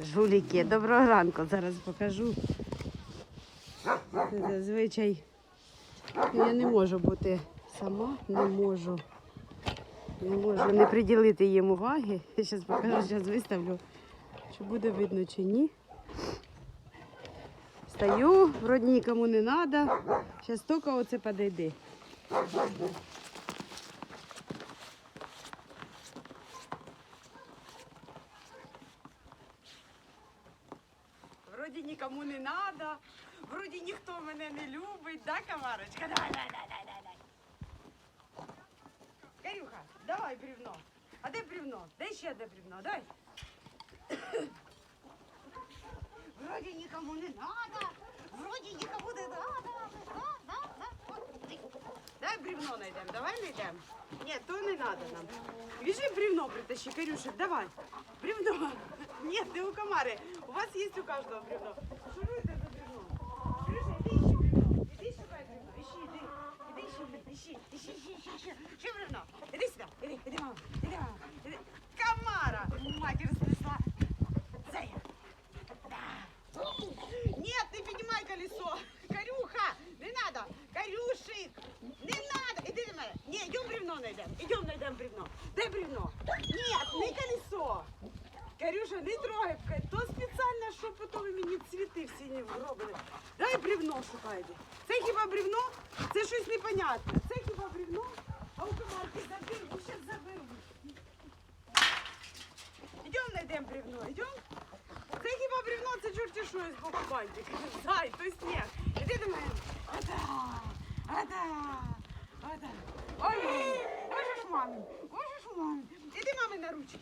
Жуліки, доброго ранку. Зараз покажу. Зазвичай я не можу бути сама, не можу. Не можу не приділити їм уваги. Я зараз покажу, зараз виставлю, чи буде видно чи ні. Стою, вроді нікому не треба. Зараз тільки оце подойди. Нікому не треба, вроді ніхто мене не любить, да, Камарочка? Давай, давай, давай, давай. Карюха, давай бревно. А де бревно? Де ще де бревно? Дай. Вроді нікому не треба, вроді нікому не треба. Да, да, да. Дай. Бревно знайдемо, давай знайдемо. Ні, то не треба нам. Біжи бревно притащи, Карюшек, давай. Бревно. Ні, не у комари. У вас є у кожного бревно. Шуруйте за бревно. Карюша, іди ищи бревно. Іди шукай бревно. Ищи, іди. Іди ищи, бревно. Ищи, ищи, ищи, ищи, ищи. Ще бревно. Іди сюди. Іди, іди, мама. Іди, мама. Іди. Комара. Матір снесла. Зая. Да. Нет, не поднимай колесо. Карюха, не надо. Карюшик, не надо. Иди до мене. Не, идем бревно найдем. Идем найдем бревно. Дай бревно. Нет, не колесо. Карюша, не трогай. То спеціально, щоб потім мені цвіти всі не вробили. Дай бревно шукайте. Це хіба бревно? Це щось непонятне. Це хіба бревно? А у комарки заберу, зараз заберу. Идем бревно, идем? Це хіба бревно, це чорті що з боку бантик. Зай, то сніг. Іди до мене. Ада, ада, ада. Ой, можеш мамі, можеш мамі. Іди мамі на ручки.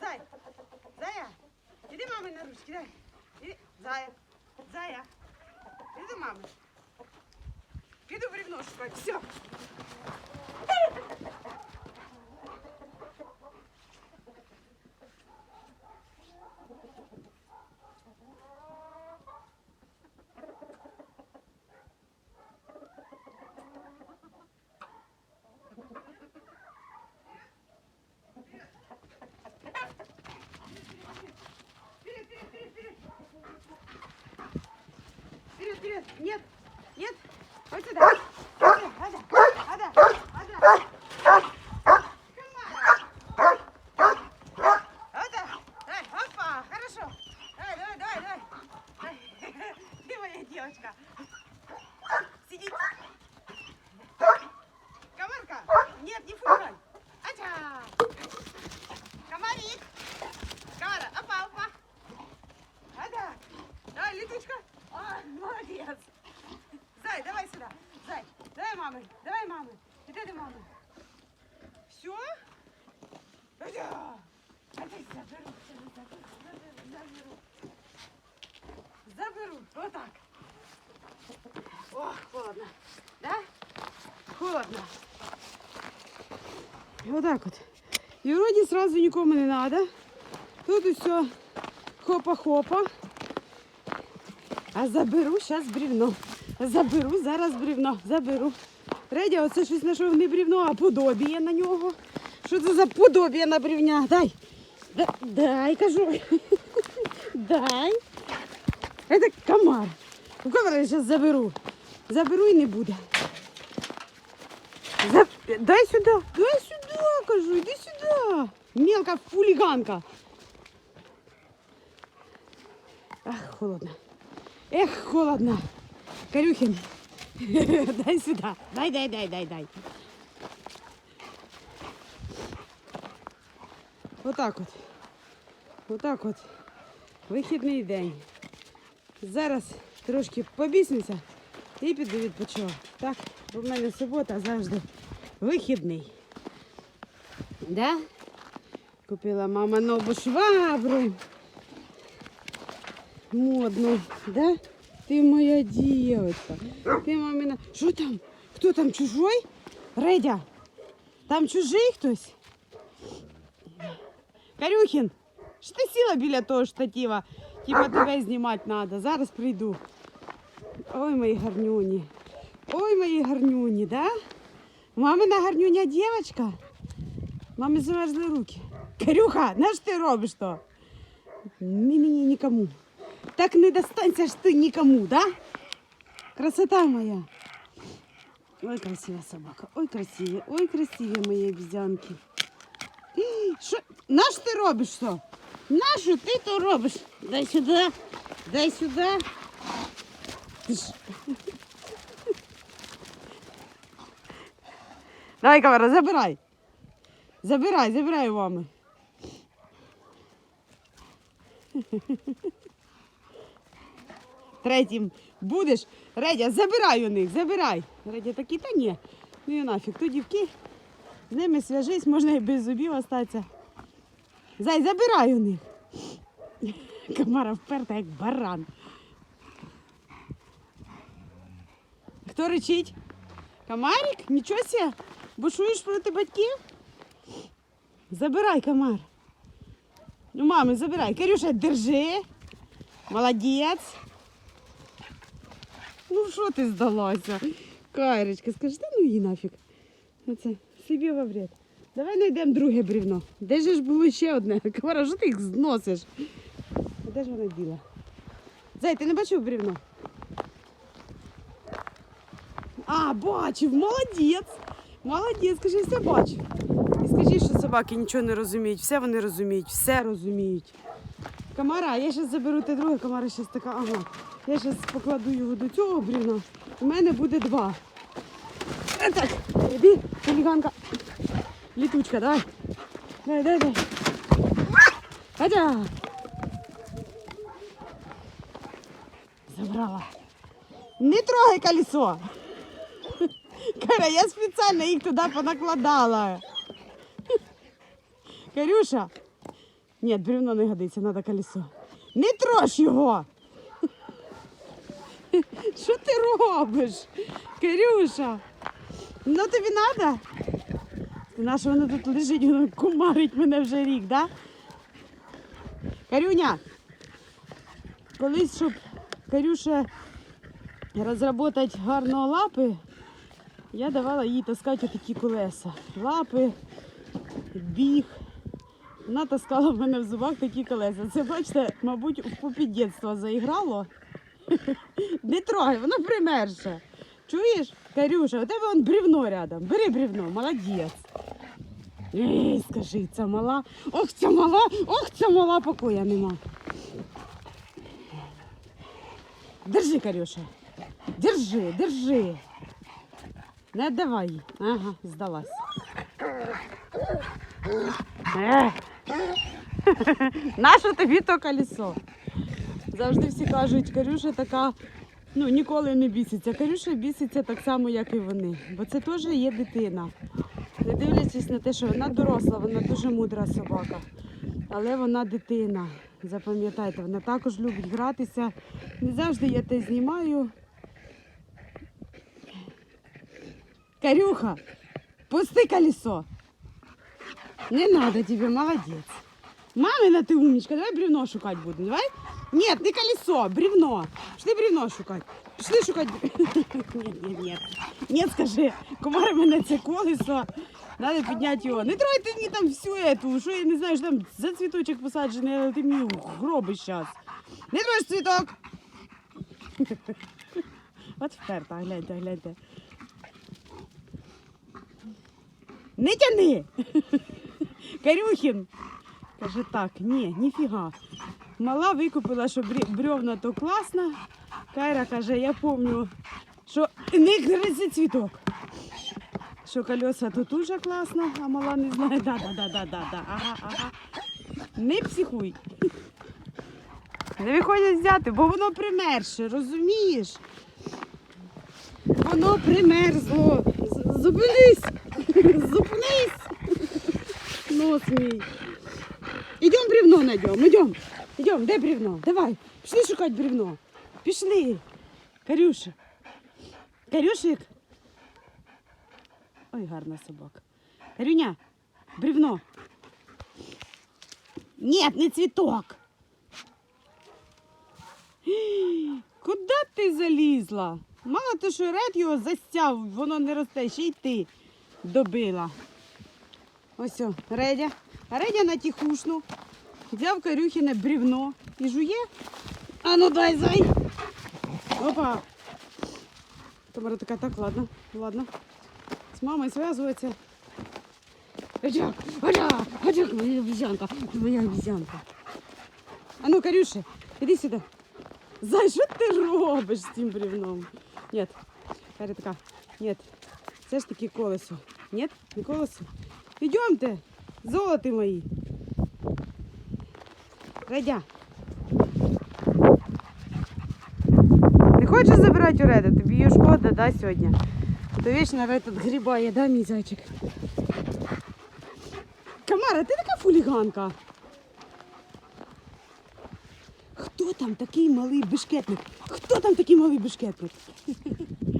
Зай, зая, іди мамі на ручки, дай. Іди, зая, зая. Іди до мами. Піду бревно шукати, все. Нет, не фугай. Ача. Комарик. Комара, опа, опа. Ада. Давай, летучка. А, молодец. Зай, давай сюда. Зай, давай мамы. Давай мамы. Иди до мамы. Все? А ты заберу, заберу, заберу, заберу. Заберу. Вот так. Ох, холодно. Да? Холодно. Отак от. І вроді сразу нікому не треба. Тут усе хопа-хопа. А заберу зараз брівно. Заберу зараз брівно. Заберу. Редя, оце щось знайшов не брівно, а подобіє на нього. Що це за подобіє на брівня? Дай. Да- Дай, кажу. Дай. Це комар. У комара зараз заберу. Заберу і не буде. Дай сюда, дай сюда, кажу, иди сюда. Мелкая хулиганка. Ах, холодно. Эх, холодно. Корюхин, дай сюда. Дай, дай, дай, дай, дай. Отак от. Отак от. Вихідний день. Зараз трошки побісимося і піду відпочивати. Так, бо в мене субота завжди вихідний. Да? Купила мама нову швабру. Модну, да? Ти моя дівчинка. Ти мамина. Що там? Хто там чужой? Редя, там чужий хтось? Карюхін, що ти сіла біля того штатива? Типа тебе знімати треба. Зараз прийду. Ой, мої гарнюні. Ой, мої гарнюні, да? Мамина гарнюня дівчинка. Мамі замерзли руки. Карюха, на що ти робиш то? Ні, ні, ні, нікому. Так не достанься ж ти нікому, да? Красота моя. Ой, красива собака, ой, красиві, ой, красиві мої обізянки. Ій, Що? Наш ти робиш що? Нашу ти то робиш? Дай сюди, дай сюди. Ти ж- Давай, камера, забирай. Забирай, забирай у мами. Третім будеш. Редя, забирай у них, забирай. Редя такий, та ні. Ну і нафіг. То дівки, з ними зв'яжись, можна і без зубів остатися. Зай, забирай у них. Камара вперта, як баран. Хто речить? Комарик? Нічого себе? Бушуєш проти батьків? Забирай, комар. Ну, мами, забирай. Кирюша, держи. Молодець. Ну, що ти здалася? Кайрочка, скажи, та ну її нафіг. Оце, собі во вред. Давай знайдемо друге брівно. Де ж було ще одне? Комара, що ти їх зносиш? А Де ж вона діла? Зай, ти не бачив брівно? А, бачив, молодець. Молодець, скажи, все бачив. Собаки нічого не розуміють, все вони розуміють, все розуміють. Комара, я зараз заберу те друге, комара зараз така, ага. Я зараз покладу його до цього брівна. У мене буде два. Е, Так, іди, хуліганка. Літучка, давай. Дай, дай, дай. Хотя. Забрала. Не трогай колесо. Каря, я спеціально їх туди понакладала. Карюша. Ні, бревно не годиться, треба колесо. Не трожь його. Що ти робиш? Карюша? Ну тобі треба? Наша воно тут лежить, воно кумарить мене вже рік, да? Карюня, колись, щоб Карюша розробити гарно лапи, я давала їй таскати такі колеса. Лапи, біг. Вона таскала в мене в зубах такі колеса. Це, бачите, мабуть, в попі дитинства заіграло. Не трогай, воно примерше. Чуєш, Карюша, у тебе вон бревно рядом. Бери бревно, молодець. Ей, скажи, ця мала. Ох, ця мала, ох, ця мала покоя нема. Держи, Карюша. Держи, держи. Не давай. Ага, здалась. Е. Нащо тобі то колесо? Завжди всі кажуть, Карюша така, ну ніколи не біситься. Карюша біситься так само, як і вони. Бо це теж є дитина. Не дивлячись на те, що вона доросла, вона дуже мудра собака. Але вона дитина. Запам'ятайте, вона також любить гратися. Не завжди я те знімаю. Карюха, пусти колесо. Не надо тебе, молодец. Мамина ты умничка, давай бревно шукать будем, давай? Нет, не колесо, бревно. Пішли бревно шукать. Пішли шукать. Нет, нет, нет. Нет, скажи, кумари мене це колесо. Надо підняти його. Не трогай ти мені там всю эту, що я не знаю, що там за цвіточок посаджений, але ти мені гробиш зараз. Не трогай цвіток. От вперта, гляньте, гляньте. Не тяни! Карюхін! Каже, так, ні, ніфіга. Мала викупила, що бревна то класно. Кайра каже, я пам'ятаю, що не гризи цвіток. Що колеса то дуже класно, а мала не знає. Да, да, да, да, да, да. Ага, ага. Не психуй. Не виходять взяти, бо воно примерше, розумієш? Воно примерзло. З- Зупинись! Нос мій. Идем бревно найдем, идем. Идем, де бревно? Давай, пішли шукати бревно. Пішли. Карюша. Карюшик. Ой, гарна собака. Карюня, бревно. Нет, не цветок. Куди ти залізла? Мало то, що ред його застяв, воно не росте, ще й ти добила. Ось, о, Редя. А Редя на тихушну. Взяв Карюхіне брівно і жує. А ну дай зай. Опа. Тамара така, так, ладно, ладно. З мамою зв'язується. Гадяк, моя обізянка, моя обізянка. А ну, Карюше, іди сюди. Зай, що ти робиш з цим бревном? Ні. Каря така, ні. Це ж таки колесо. Ні, не колесо. Ідемте, золоті мої. Радя. Не хочеш забирати у Реда? Тобі її шкода, да, сьогодні? То вічно Ред грібає, да, мій зайчик? Камара, ти така фуліганка. Хто там такий малий бешкетник? Хто там такий малий бешкетник?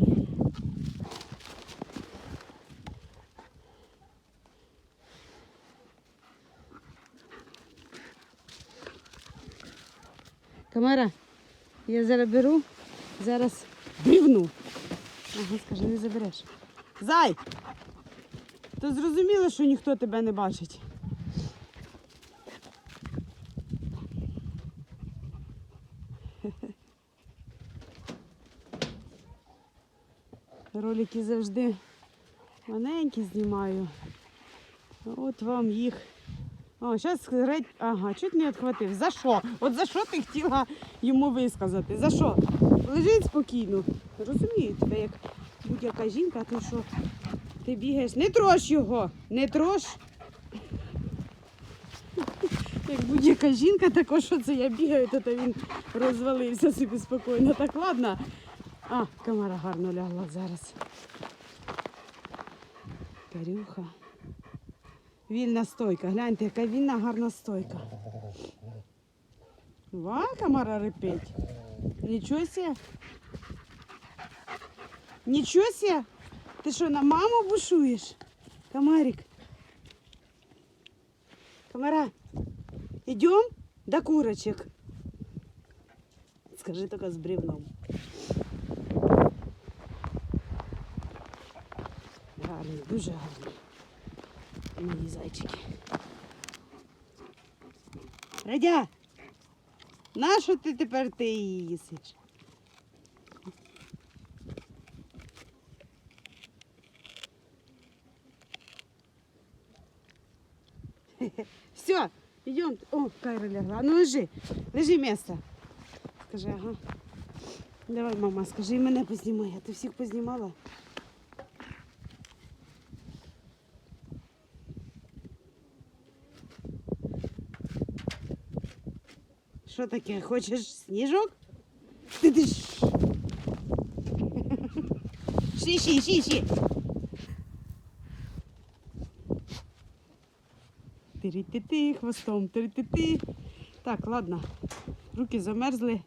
Камара, я зараз беру, зараз брівну. Ага, скажи, не забереш. Зай! То зрозуміло, що ніхто тебе не бачить. Ролики завжди маленькі знімаю. От вам їх. О, зараз греть. Ага, чуть не відхватив. За що? От за що ти хотіла йому висказати? За що? Лежить спокійно. Розумію тебе, як будь-яка жінка, то що ти бігаєш. Не трош його! Не трош! Як будь-яка жінка, також що це я бігаю, то, то він розвалився собі спокійно. Так, ладно. А, камера гарно лягла зараз. Карюха. Вільна стойка. Гляньте, яка вільна гарна стойка. Ва, камара репеть. Нічого себе. Нічого себе. Ти що, на маму бушуєш? Камарик. Камара, идем до курочек. Скажи только с бревном. Гарний, дуже гарний. Мої зайчики. Радя! Нащо ти тепер ти її їсиш? Все, идем. О, Кайра лягла. Ну лежи, лежи місце. Скажи, ага. Давай, мама, скажи, і мене познімай. А ти всіх познімала? Що таке? Хочеш сніжок? Ти ти. Ші, ші, ші, ші. Тирі-ти-ти, хвостом, тирі-ти-ти. Так, ладно. Руки замерзли.